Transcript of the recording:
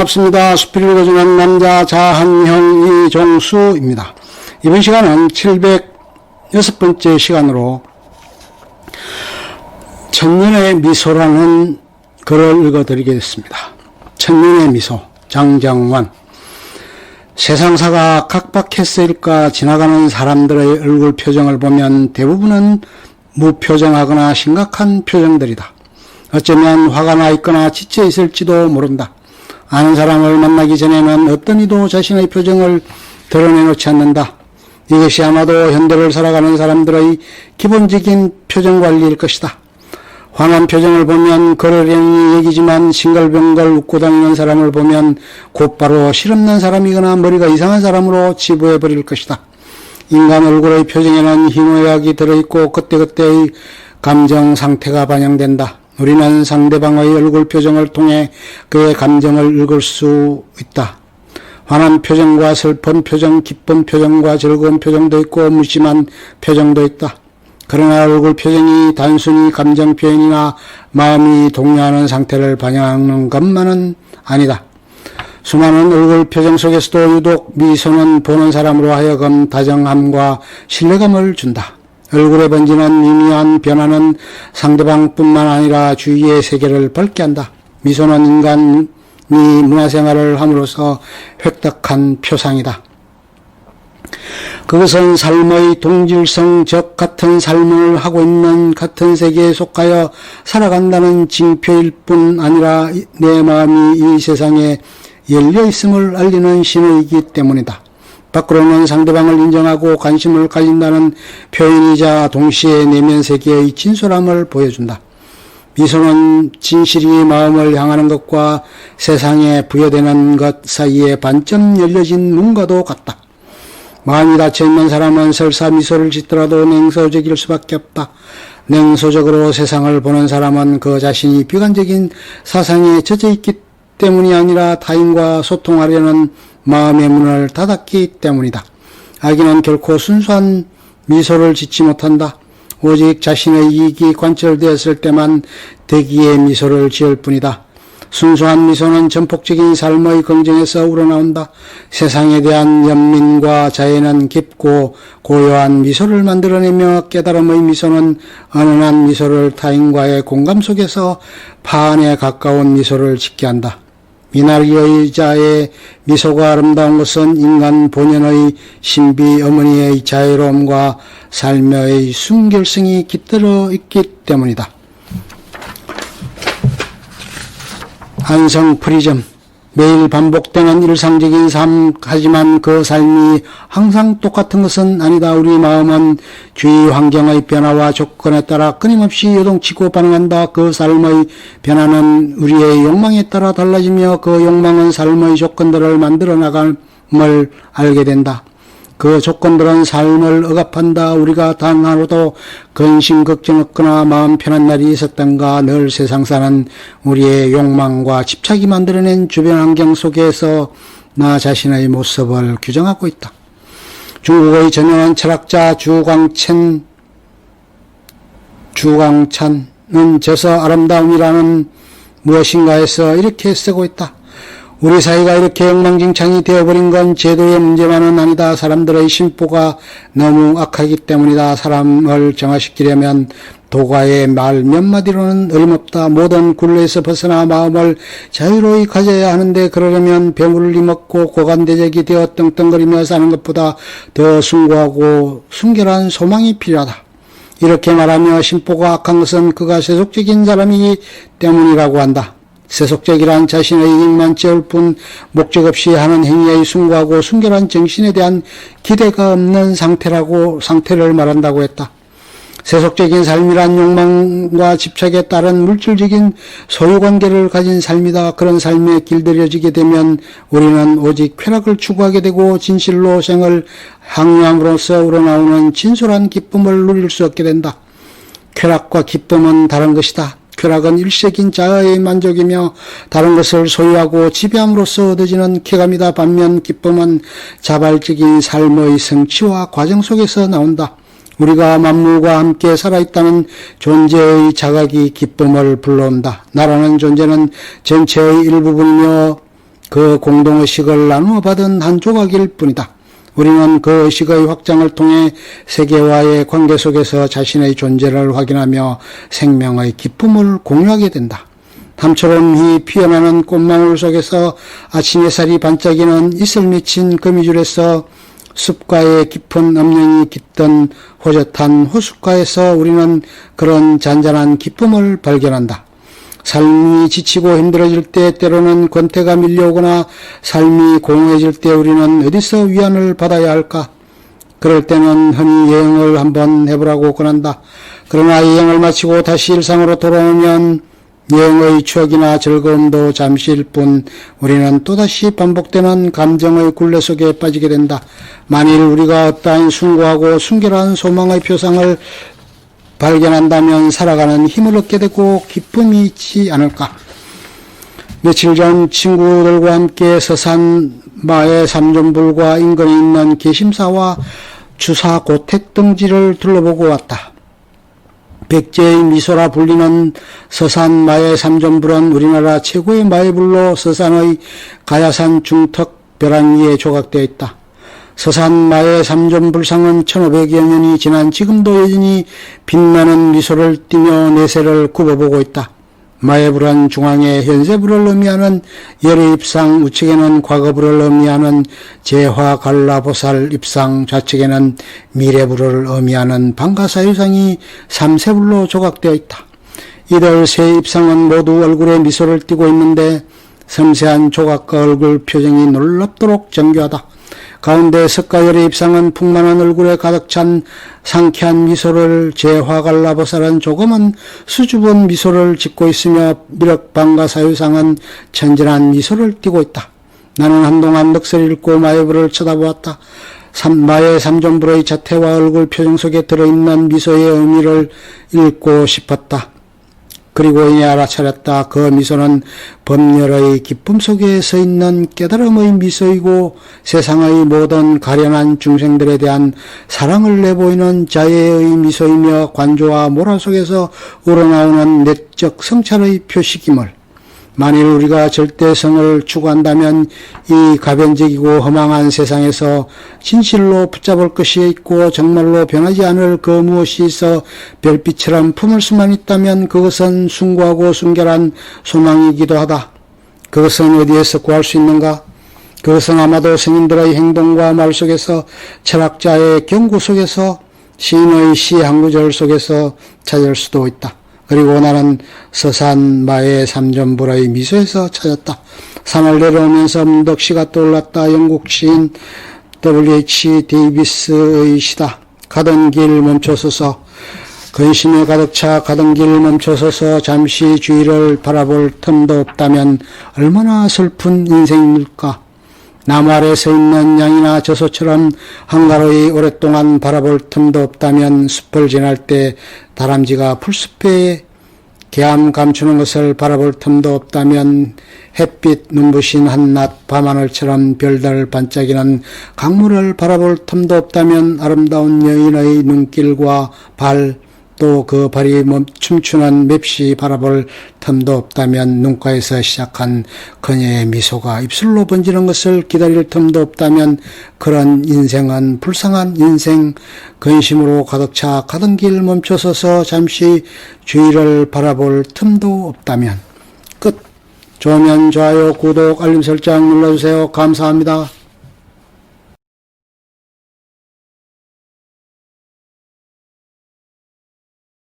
반갑습니다. 수필을 거주는 남자 자한형 이종수입니다. 이번 시간은 706번째 시간으로 천년의 미소라는 글을 읽어드리겠습니다. 천년의 미소, 장정환. 세상사가 각박했을까 지나가는 사람들의 얼굴 표정을 보면 대부분은 무표정하거나 심각한 표정들이다. 어쩌면 화가 나 있거나 지쳐 있을지도 모른다. 아는 사람을 만나기 전에는 어떤 이도 자신의 표정을 드러내놓지 않는다. 이것이 아마도 현대를 살아가는 사람들의 기본적인 표정 관리일 것이다. 환한 표정을 보면 거르려니 얘기지만 싱글벙글 웃고 다니는 사람을 보면 곧바로 실없는 사람이거나 머리가 이상한 사람으로 치부해버릴 것이다. 인간 얼굴의 표정에는 희노애락이 들어있고 그때그때의 감정 상태가 반영된다. 우리는 상대방의 얼굴 표정을 통해 그의 감정을 읽을 수 있다. 환한 표정과 슬픈 표정, 기쁜 표정과 즐거운 표정도 있고 무심한 표정도 있다. 그러나 얼굴 표정이 단순히 감정 표현이나 마음이 동요하는 상태를 반영하는 것만은 아니다. 수많은 얼굴 표정 속에서도 유독 미소는 보는 사람으로 하여금 다정함과 신뢰감을 준다. 얼굴에 번지는 미미한 변화는 상대방뿐만 아니라 주위의 세계를 밝게 한다. 미소는 인간이 문화생활을 함으로써 획득한 표상이다. 그것은 삶의 동질성 적 같은 삶을 하고 있는 같은 세계에 속하여 살아간다는 징표일 뿐 아니라 내 마음이 이 세상에 열려 있음을 알리는 신호이기 때문이다. 밖으로는 상대방을 인정하고 관심을 가진다는 표현이자 동시에 내면 세계의 진솔함을 보여준다. 미소는 진실이 마음을 향하는 것과 세상에 부여되는 것 사이에 반점 열려진 눈과도 같다. 마음이 닫혀있는 사람은 설사 미소를 짓더라도 냉소적일 수밖에 없다. 냉소적으로 세상을 보는 사람은 그 자신이 비관적인 사상에 젖어있기 때문이 아니라 타인과 소통하려는 마음의 문을 닫았기 때문이다. 아기는 결코 순수한 미소를 짓지 못한다. 오직 자신의 이익이 관철되었을 때만 대기의 미소를 지을 뿐이다. 순수한 미소는 전폭적인 삶의 긍정에서 우러나온다. 세상에 대한 연민과 자애는 깊고 고요한 미소를 만들어내며 깨달음의 미소는 은은한 미소를 타인과의 공감 속에서 파안에 가까운 미소를 짓게 한다. 미나리의 자의 미소가 아름다운 것은 인간 본연의 신비 어머니의 자유로움과 삶의 순결성이 깃들어 있기 때문이다. 한성 프리즘 매일 반복되는 일상적인 삶 하지만 그 삶이 항상 똑같은 것은 아니다. 우리 마음은 주위 환경의 변화와 조건에 따라 끊임없이 요동치고 반응한다. 그 삶의 변화는 우리의 욕망에 따라 달라지며 그 욕망은 삶의 조건들을 만들어 나감을 알게 된다. 그 조건들은 삶을 억압한다. 우리가 단 하루도 근심 걱정 없거나 마음 편한 날이 있었던가 늘 세상 사는 우리의 욕망과 집착이 만들어낸 주변 환경 속에서 나 자신의 모습을 규정하고 있다. 중국의 전형한 철학자 주광찬 주광찬은 저서 아름다움이라는 무엇인가에서 이렇게 쓰고 있다. 우리 사회가 이렇게 엉망진창이 되어버린 건 제도의 문제만은 아니다. 사람들의 심보가 너무 악하기 때문이다. 사람을 정화시키려면 도가의 말 몇 마디로는 어림없다. 모든 굴레에서 벗어나 마음을 자유로이 가져야 하는데 그러려면 병을 이먹고 고관대적이 되어 떵떵거리며 사는 것보다 더 숭고하고 순결한 소망이 필요하다. 이렇게 말하며 심보가 악한 것은 그가 세속적인 사람이기 때문이라고 한다. 세속적이란 자신의 이익만 채울 뿐 목적 없이 하는 행위의 숭고하고 순결한 정신에 대한 기대가 없는 상태라고 상태를 말한다고 했다. 세속적인 삶이란 욕망과 집착에 따른 물질적인 소유관계를 가진 삶이다. 그런 삶에 길들여지게 되면 우리는 오직 쾌락을 추구하게 되고 진실로 생을 항유함으로써 우러나오는 진솔한 기쁨을 누릴 수 없게 된다. 쾌락과 기쁨은 다른 것이다. 쾌락은 일시적인 자아의 만족이며 다른 것을 소유하고 지배함으로써 얻어지는 쾌감이다. 반면 기쁨은 자발적인 삶의 성취와 과정 속에서 나온다. 우리가 만물과 함께 살아있다는 존재의 자각이 기쁨을 불러온다. 나라는 존재는 전체의 일부분이며 그 공동의식을 나누어 받은 한 조각일 뿐이다. 우리는 그 의식의 확장을 통해 세계와의 관계 속에서 자신의 존재를 확인하며 생명의 기쁨을 공유하게 된다. 담처럼 이 피어나는 꽃망울 속에서 아침 햇살이 반짝이는 이슬 맺힌 거미줄에서 숲과의 깊은 âm령이 깃던 호젓한 호숫가에서 우리는 그런 잔잔한 기쁨을 발견한다. 삶이 지치고 힘들어질 때 때로는 권태가 밀려오거나 삶이 공허해질 때 우리는 어디서 위안을 받아야 할까? 그럴 때는 흔히 여행을 한번 해보라고 권한다. 그러나 여행을 마치고 다시 일상으로 돌아오면 여행의 추억이나 즐거움도 잠시일 뿐 우리는 또다시 반복되는 감정의 굴레 속에 빠지게 된다. 만일 우리가 어떠한 숭고하고 순결한 소망의 표상을 발견한다면 살아가는 힘을 얻게 되고 기쁨이 있지 않을까. 며칠 전 친구들과 함께 서산 마의 삼존불과 인근에 있는 개심사와 주사 고택 등지를 둘러보고 왔다. 백제의 미소라 불리는 서산 마의 삼존불은 우리나라 최고의 마의불로 서산의 가야산 중턱 벼랑 위에 조각되어 있다. 서산 마의 삼존불상은 1500여 년이 지난 지금도 여전히 빛나는 미소를 띠며 내세를 굽어보고 있다. 마의불은 중앙에 현세불을 의미하는 열의 입상, 우측에는 과거불을 의미하는 재화 갈라보살 입상, 좌측에는 미래불을 의미하는 방가사유상이 삼세불로 조각되어 있다. 이들 세 입상은 모두 얼굴에 미소를 띠고 있는데 섬세한 조각과 얼굴 표정이 놀랍도록 정교하다. 가운데 석가열의 입상은 풍만한 얼굴에 가득 찬 상쾌한 미소를 재화갈라보살은 조금은 수줍은 미소를 짓고 있으며 미륵방가 사유상은 천진한 미소를 띠고 있다. 나는 한동안 넋을 잃고 마예불을 쳐다보았다. 삼, 마의 삼존불의 자태와 얼굴 표정 속에 들어있는 미소의 의미를 읽고 싶었다. 그리고 이내 알아차렸다. 그 미소는 법렬의 기쁨 속에 서 있는 깨달음의 미소이고 세상의 모든 가련한 중생들에 대한 사랑을 내보이는 자애의 미소이며 관조와 모라 속에서 우러나오는 내적 성찰의 표식임을 만일 우리가 절대성을 추구한다면 이 가변적이고 허망한 세상에서 진실로 붙잡을 것이 있고 정말로 변하지 않을 그 무엇이 있어 별빛처럼 품을 수만 있다면 그것은 숭고하고 순결한 소망이기도 하다. 그것은 어디에서 구할 수 있는가? 그것은 아마도 스님들의 행동과 말 속에서 철학자의 경구 속에서 시인의 시 한 구절 속에서 찾을 수도 있다. 그리고 나는 서산 마의 삼전불의 미소에서 찾았다. 산을 내려오면서 문덕시가 떠올랐다. 영국 시인 W.H. 데이비스의 시다. 가던 길 멈춰서서 근심에 가득 차 가던 길 멈춰서서 잠시 주위를 바라볼 틈도 없다면 얼마나 슬픈 인생일까. 나무 아래 서 있는 양이나 저소처럼 한가로이 오랫동안 바라볼 틈도 없다면 숲을 지날 때 다람쥐가 풀숲에 개암 감추는 것을 바라볼 틈도 없다면 햇빛 눈부신 한낮 밤하늘처럼 별달 반짝이는 강물을 바라볼 틈도 없다면 아름다운 여인의 눈길과 발, 또 그 발이 멈- 춤추는 맵시 바라볼 틈도 없다면 눈가에서 시작한 그녀의 미소가 입술로 번지는 것을 기다릴 틈도 없다면 그런 인생은 불쌍한 인생. 근심으로 가득 차 가던 길 멈춰서서 잠시 주위를 바라볼 틈도 없다면. 끝. 좋으면 좋아요 구독 알림 설정 눌러주세요. 감사합니다.